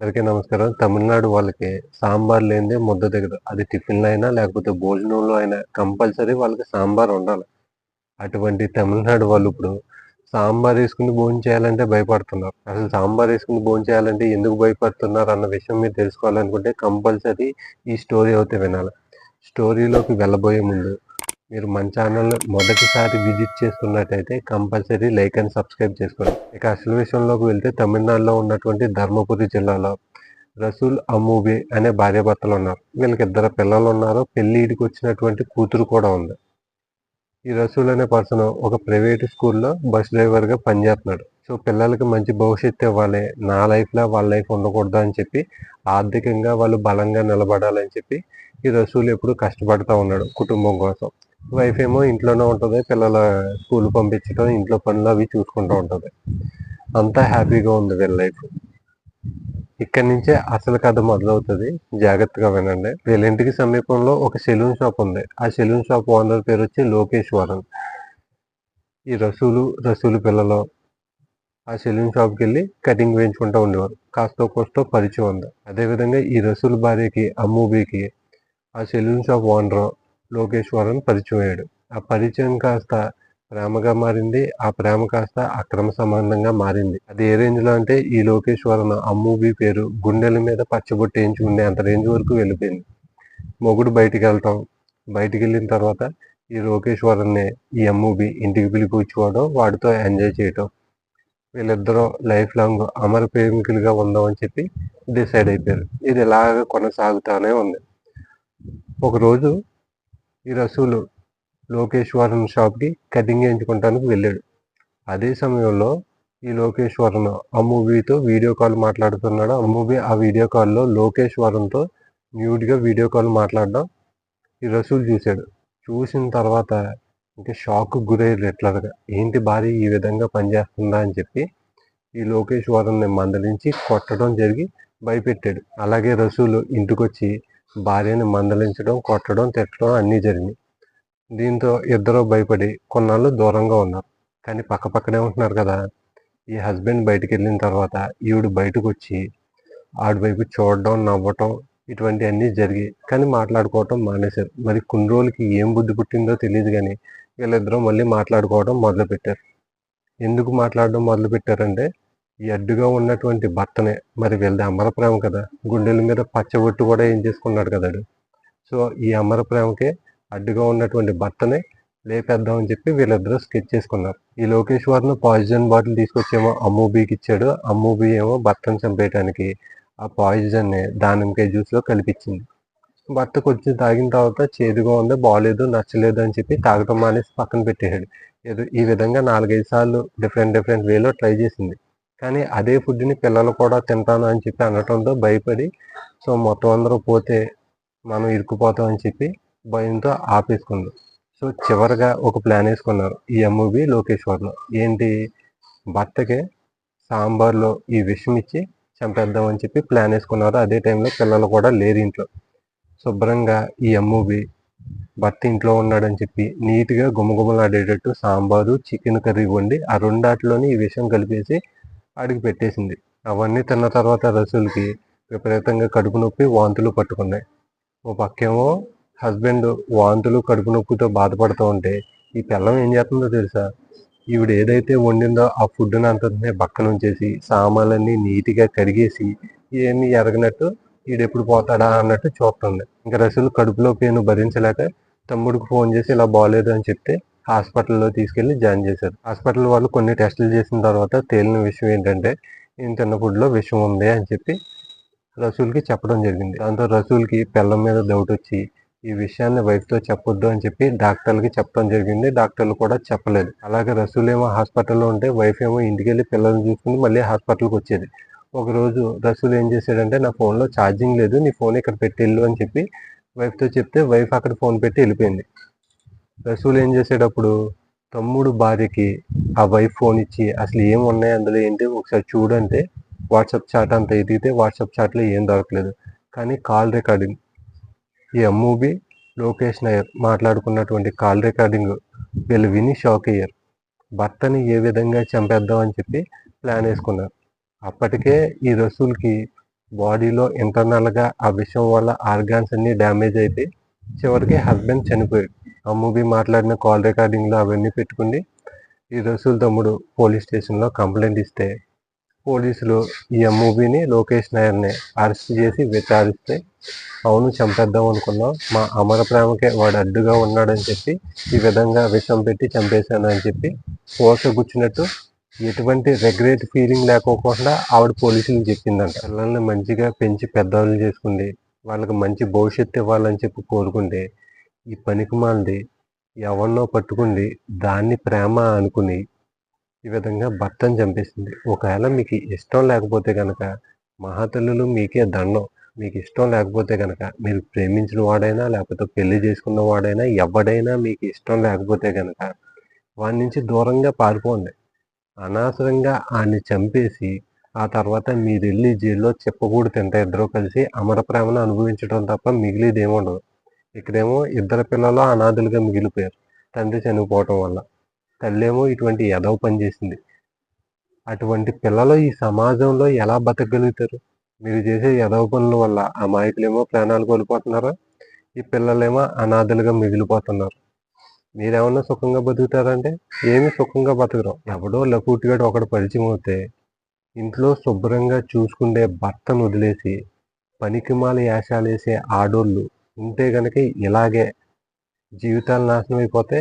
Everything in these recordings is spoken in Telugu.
అందరికీ నమస్కారం. తమిళనాడు వాళ్ళకి సాంబార్ లేనిదే ముద్ద దిగదు అది టిఫిన్లో అయినా లేకపోతే భోజనంలో అయినా కంపల్సరీ వాళ్ళకి సాంబార్ ఉండాలి. అటువంటి తమిళనాడు వాళ్ళు ఇప్పుడు సాంబార్ వేసుకుని భోజనం చేయాలంటే భయపడుతున్నారు. అసలు సాంబార్ వేసుకుని భోజనం చేయాలంటే ఎందుకు భయపడుతున్నారు అన్న విషయం మీరు తెలుసుకోవాలనుకుంటే కంపల్సరీ ఈ స్టోరీ అయితే వినాలి. స్టోరీలోకి వెళ్ళబోయే ముందు మీరు మన ఛానల్ మొదటిసారి విజిట్ చేస్తున్నట్టయితే కంపల్సరీ లైక్ అండ్ సబ్స్క్రైబ్ చేసుకోండి. ఇక అసలు విషయంలోకి వెళ్తే తమిళనాడులో ఉన్నటువంటి ధర్మపురి జిల్లాలో రసూల్ అమ్మూబి అనే భార్యాభర్తలు ఉన్నారు. వీళ్ళకి ఇద్దరు పిల్లలు ఉన్నారు. పెళ్ళిడికి వచ్చినటువంటి కూతురు కూడా ఉంది. ఈ రసూల్ అనే పర్సన్ ఒక ప్రైవేట్ స్కూల్లో బస్ డ్రైవర్గా పనిచేస్తున్నాడు. సో పిల్లలకి మంచి భవిష్యత్తు ఇవ్వాలి. నా లైఫ్లో వాళ్ళ లైఫ్ ఉండకూడదు అని చెప్పి ఆర్థికంగా వాళ్ళు బలంగా నిలబడాలని చెప్పి ఈ రసూల్ ఎప్పుడు కష్టపడుతూ ఉన్నాడు కుటుంబం కోసం. వైఫ్ ఏమో ఇంట్లోనే ఉంటుంది పిల్లల స్కూల్ పంపించడం ఇంట్లో పనులు అవి చూసుకుంటూ ఉంటుంది. అంతా హ్యాపీగా ఉంది వీళ్ళ లైఫ్. ఇక్కడి నుంచే అసలు కథ మొదలవుతుంది. జాగ్రత్తగా వినండి. వీళ్ళ ఇంటికి సమీపంలో ఒక సెలూన్ షాప్ ఉంది. ఆ సెలూన్ షాప్ ఓనర్ పేరు వచ్చి లోకేశ్వరన్ ఈ రసూలు రసూలు పిల్లలు ఆ సెలూన్ షాప్కి వెళ్ళి కటింగ్ వేయించుకుంటూ ఉండేవారు. కాస్త కోస్తో పరిచయం ఉంది. అదేవిధంగా ఈ రసూల్ భార్యకి అమ్మూబీకి ఆ సెలూన్ షాప్ ఓనర్ లోకేశ్వరన్ పరిచయం అయ్యాడు ఆ పరిచయం కాస్త ప్రేమగా మారింది. ఆ ప్రేమ కాస్త అక్రమ సంబంధంగా మారింది. అది ఏ రేంజ్లో అంటే ఈ లోకేశ్వరన్ అమ్మూబీ పేరు గుండెల మీద పచ్చబొట్టి ఉండే అంత రేంజ్ వరకు వెళ్ళిపోయింది. మొగుడు బయటికి వెళ్ళటం బయటికి వెళ్ళిన తర్వాత ఈ లోకేశ్వరన్ని ఈ అమ్మూబి ఇంటికి పిలిపించుకోవడం వాడితో ఎంజాయ్ చేయటం. వీళ్ళిద్దరూ లైఫ్ లాంగ్ అమర ప్రేమికులుగా ఉందామని చెప్పి డిసైడ్ అయిపోయారు. ఇది ఇలాగ కొనసాగుతానే ఉంది. ఒకరోజు ఈ రసూలు లోకేశ్వరన్ షాప్కి కటింగ్ చేయించుకోవడానికి వెళ్ళాడు. అదే సమయంలో ఈ లోకేశ్వరన్ అమ్మూబీతో వీడియో కాల్ మాట్లాడుతున్నాడు. అమ్మూబీ ఆ వీడియో కాల్లో లోకేశ్వరంతో న్యూడ్గా వీడియో కాల్ మాట్లాడడం ఈ రసూల్ చూశాడు. చూసిన తర్వాత ఇంకా షాక్ గురయ్యారు ఎట్లాగా ఏంటి భార్య ఈ విధంగా పనిచేస్తుందా అని చెప్పి ఈ లోకేశ్వరన్ని మందలించి కొట్టడం జరిగి భయపెట్టాడు. అలాగే రసూలు ఇంటికొచ్చి భార్యని మందలించడం కొట్టడం తిట్టడం అన్నీ జరిగినాయి. దీంతో ఇద్దరు భయపడి కొన్నాళ్ళు దూరంగా ఉన్నారు. కానీ పక్క పక్కనే ఉంటున్నారు కదా. ఈ హస్బెండ్ బయటికి వెళ్ళిన తర్వాత ఈవిడ బయటకు వచ్చి ఆడి వైపు చూడడం నవ్వటం ఇటువంటి అన్నీ జరిగి కానీ మాట్లాడుకోవటం మానేశారు. మరి కొన్ని రోజులకి ఏం బుద్ధి పుట్టిందో తెలియదు కానీ వీళ్ళిద్దరూ మళ్ళీ మాట్లాడుకోవడం మొదలుపెట్టారు. ఎందుకు మాట్లాడడం మొదలుపెట్టారంటే ఈ అడ్డుగా ఉన్నటువంటి భర్తనే మరి వీళ్ళది అమర ప్రేమ కదా? గుండెల మీద పచ్చబొట్టు కూడా ఏం చేసుకున్నాడు కదా సో ఈ అమర ప్రేమకే అడ్డుగా ఉన్నటువంటి భర్తనే లేపేద్దామని చెప్పి వీళ్ళిద్దరూ స్కెచ్ చేసుకున్నారు. ఈ లోకేష్ లోకేశ్వర్ను పాయిజన్ బాటిల్ తీసుకొచ్చేమో అమ్మూబీకి ఇచ్చాడు. అమ్మూబీ ఏమో భర్తను చంపేయడానికి ఆ పాయిజన్ని దానిమ్మకాయ జ్యూస్లో కలిపించింది భర్త కొంచెం తాగిన తర్వాత చేదుగా ఉంది బాగాలేదు నచ్చలేదు అని చెప్పి తాగటం మానేసి పక్కన పెట్టేశాడు. ఏదో ఈ విధంగా నాలుగైదు సార్లు డిఫరెంట్ డిఫరెంట్ వేలో ట్రై చేసింది. కానీ అదే ఫుడ్ని పిల్లలు కూడా తింటాను అని చెప్పి అనటంతో భయపడి సో మొత్తం అందరూ పోతే మనం ఇరుక్కుపోతాం అని చెప్పి భయంతో ఆపేసుకుంది. సో చివరిగా ఒక ప్లాన్ వేసుకున్నారు ఈ ఎంఓబి లోకేశ్వర్లో ఏంటి? భర్తకి సాంబార్లో ఈ విషం ఇచ్చి చంపేద్దామని చెప్పి ప్లాన్ వేసుకున్నారు. అదే టైంలో పిల్లలు కూడా లేరు ఇంట్లో. శుభ్రంగా ఈ ఎంఓబి భర్త ఇంట్లో ఉన్నాడని చెప్పి నీట్గా గుమగుమలాడేటట్టు సాంబారు చికెన్ కర్రీ వండి ఆ రెండాటిలోని ఈ విషయం కలిపేసి ఆడికి పెట్టేసింది. అవన్నీ తిన్న తర్వాత రసూల్కి విపరీతంగా కడుపు నొప్పి వాంతులు పట్టుకున్నాయి. ఓ పక్కేమో హస్బెండ్ వాంతులు కడుపు నొప్పితో బాధపడుతూ ఉంటే ఈ పిల్లం ఏం చేస్తుందో తెలుసా? ఈవిడ ఏదైతే వండిందో ఆ ఫుడ్ని అంతనే పక్కన ఉంచేసి సామాన్లన్నీ నీట్గా కడిగేసి ఏమి ఎరగనట్టు ఈడెప్పుడు పోతాడా అన్నట్టు చూస్తుంది. ఇంకా రసూలు కడుపులో పేను భరించలేక తమ్ముడికి ఫోన్ చేసి ఇలా బాగాలేదు అని చెప్తే హాస్పిటల్లో తీసుకెళ్ళి జాయిన్ చేశారు. హాస్పిటల్ వాళ్ళు కొన్ని టెస్టులు చేసిన తర్వాత తేలిన విషయం ఏంటంటే నేను తిన్న ఫుడ్లో విషయం ఉంది అని చెప్పి రసూల్కి చెప్పడం జరిగింది. దాంతో రసూల్కి పిల్లల మీద డౌట్ వచ్చి ఈ విషయాన్ని వైఫ్తో చెప్పొద్దు అని చెప్పి డాక్టర్లకి చెప్పడం జరిగింది. డాక్టర్లు కూడా చెప్పలేదు. అలాగే రసూల్ ఏమో హాస్పిటల్లో ఉంటే వైఫ్ ఏమో ఇంటికి వెళ్ళి పిల్లల్ని చూసుకుని మళ్ళీ హాస్పిటల్కి వచ్చేది. ఒకరోజు రసూల్ ఏం చేశాడంటే నా ఫోన్లో ఛార్జింగ్ లేదు నీ ఫోన్ ఇక్కడ పెట్టి వెళ్ళు అని చెప్పి వైఫ్తో చెప్తే వైఫ్ అక్కడ ఫోన్ పెట్టి వెళ్ళిపోయింది. రసూలు ఏం చేసేటప్పుడు తమ్ముడు భార్యకి ఆ వైఫ్ ఫోన్ ఇచ్చి అసలు ఏం ఉన్నాయి అందులో? ఏంటి? ఒకసారి చూడంటే వాట్సాప్ చాట్ అంతా ఎదిగితే వాట్సాప్ చాట్లో ఏం దొరకలేదు. కానీ కాల్ రికార్డింగ్ ఈ అమ్మూబి లోకేష్ నాయర్ మాట్లాడుకున్నటువంటి కాల్ రికార్డింగ్ వీళ్ళు విని షాక్ అయ్యారు. భర్తని ఏ విధంగా చంపేద్దాం? అని చెప్పి ప్లాన్ వేసుకున్నారు. అప్పటికే ఈ రసూల్కి బాడీలో ఇంటర్నల్గా ఆ విషయం వల్ల ఆర్గాన్స్ అన్ని డ్యామేజ్ అయితే చివరికి హస్బెండ్ చనిపోయాడు. ఆ మూవీ మాట్లాడిన కాల్ రికార్డింగ్లో అవన్నీ పెట్టుకుని ఈ రసూల్ తమ్ముడు పోలీస్ స్టేషన్లో కంప్లైంట్ ఇస్తే పోలీసులు ఈ అమ్మూబీని లోకేష్ నాయర్ని అరెస్ట్ చేసి విచారిస్తే అవును చంపేద్దాం అనుకున్నాం. మా అమర ప్రేమకే వాడు అడ్డుగా ఉన్నాడని చెప్పి ఈ విధంగా విషం పెట్టి చంపేశాను అని చెప్పి పోసగుచ్చినట్టు ఎటువంటి రెగ్రెట్ ఫీలింగ్ లేకోకుండా ఆవిడ పోలీసులకు చెప్పిందంట. పిల్లల్ని మంచిగా పెంచి పెద్దవాళ్ళు చేసుకుంది. వాళ్ళకి మంచి భవిష్యత్తు ఇవ్వాలని చెప్పి కోరుకుంటే ఈ పనికిమాలిది ఎవరినో పట్టుకుంది. దాన్ని ప్రేమ అనుకుని ఈ విధంగా భర్తను చంపేసింది. ఒకవేళ మీకు ఇష్టం లేకపోతే కనుక మహాతల్లులు మీకే దండం. మీకు ఇష్టం లేకపోతే కనుక మీరు ప్రేమించిన వాడైనా లేకపోతే పెళ్ళి చేసుకున్న వాడైనా ఎవడైనా మీకు ఇష్టం లేకపోతే కనుక వాడి నుంచి దూరంగా పారిపోండి. అనవసరంగా ఆయన్ని చంపేసి ఆ తర్వాత మీరు వెళ్ళి జైల్లో చెప్పకూడదు తింటే ఇద్దరు కలిసి అమర ప్రేమను అనుభవించడం తప్ప మిగిలిది ఏముండదు ఇక్కడేమో ఇద్దరు పిల్లలు అనాథులుగా మిగిలిపోయారు. తండ్రి చనిపోవటం వల్ల. తల్లేమో ఇటువంటి ఎదవ పని చేసింది. అటువంటి పిల్లలు ఈ సమాజంలో ఎలా బతకగలుగుతారు? మీరు చేసే ఎదవ పనుల వల్ల అమాయకులేమో ప్రాణాలు కోల్పోతున్నారు? ఈ పిల్లలేమో అనాథలుగా మిగిలిపోతున్నారు. మీరేమన్నా సుఖంగా బతుకుతారంటే? ఏమి సుఖంగా బతకరు. ఎవడో లకూటిగాడు ఒకడు పరిచయం అవుతే ఇంట్లో శుభ్రంగా చూసుకుండే భర్తను వదిలేసి పనికిమాల యాశాలు వేసే ఆడోళ్ళు ఉంటే గనక ఇలాగే జీవితాలు నాశనం అయిపోతే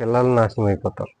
పిల్లలు నాశనం అయిపోతారు